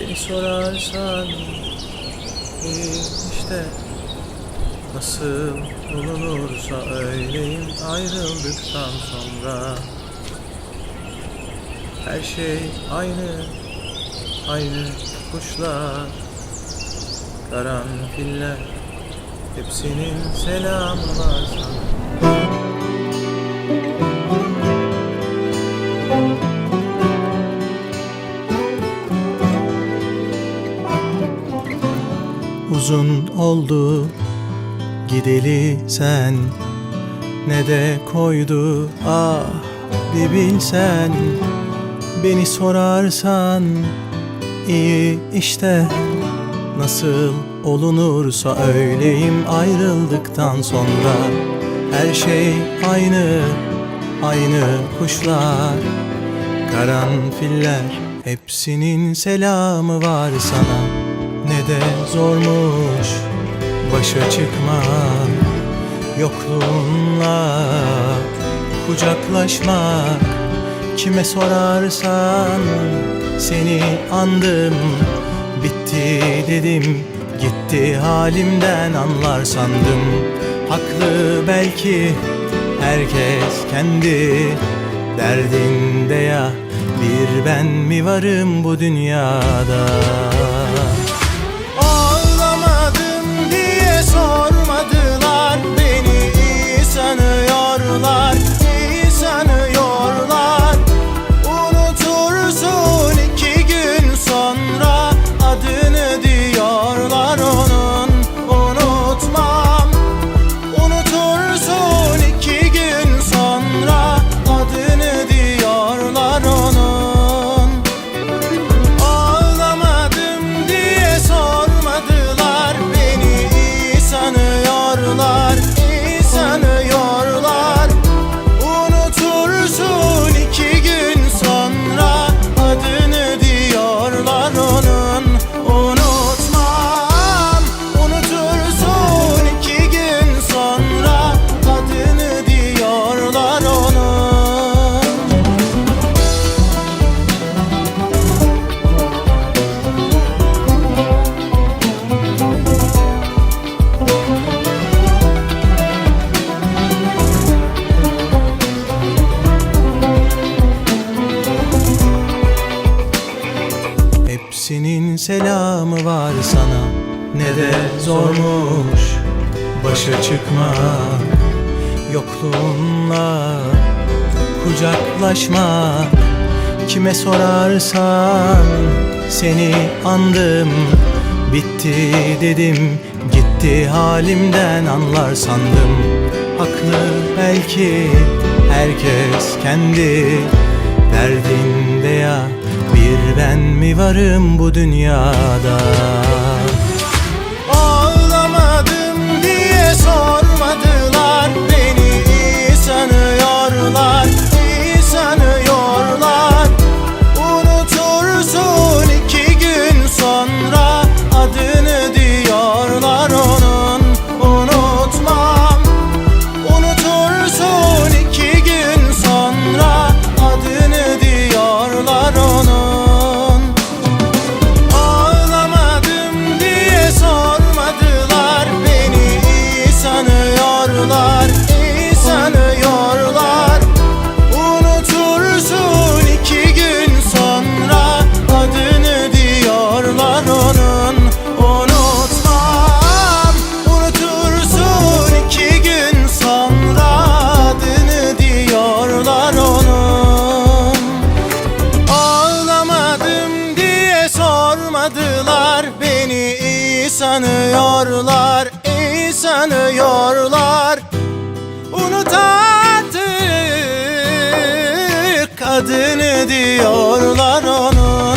Beni sorarsan işte Nasıl olunursa öyleyim ayrıldıktan sonra Her şey aynı, aynı kuşlar Karanfiller Hepsinin selamı var sana Uzun oldu. Gideli sen Ne de koydu. Ah bir bilsen Beni sorarsan iyi işte. Nasıl olunursa öyleyim ayrıldıktan sonra Her şey aynı, aynı kuşlar Karanfiller. Hepsinin selamı var sana Ne de zormuş başa çıkmak? Yokluğunla kucaklaşmak. Kime sorarsan seni andım. Bitti dedim gitti halimden. Anlar sandım Haklı belki. Herkes kendi derdinde ya. Bir ben mi varım bu dünyada selamı var sana. Ne de zormuş başa çıkmak. Yokluğunla kucaklaşmak. Kime sorarsan seni andım. Bitti dedim gitti halimden anlar sandım. Haklı belki herkes kendi derdinde ya Bir ben mi varım bu dünyada sanıyorlar iyi sanıyorlar. Unut artık adını diyorlar ona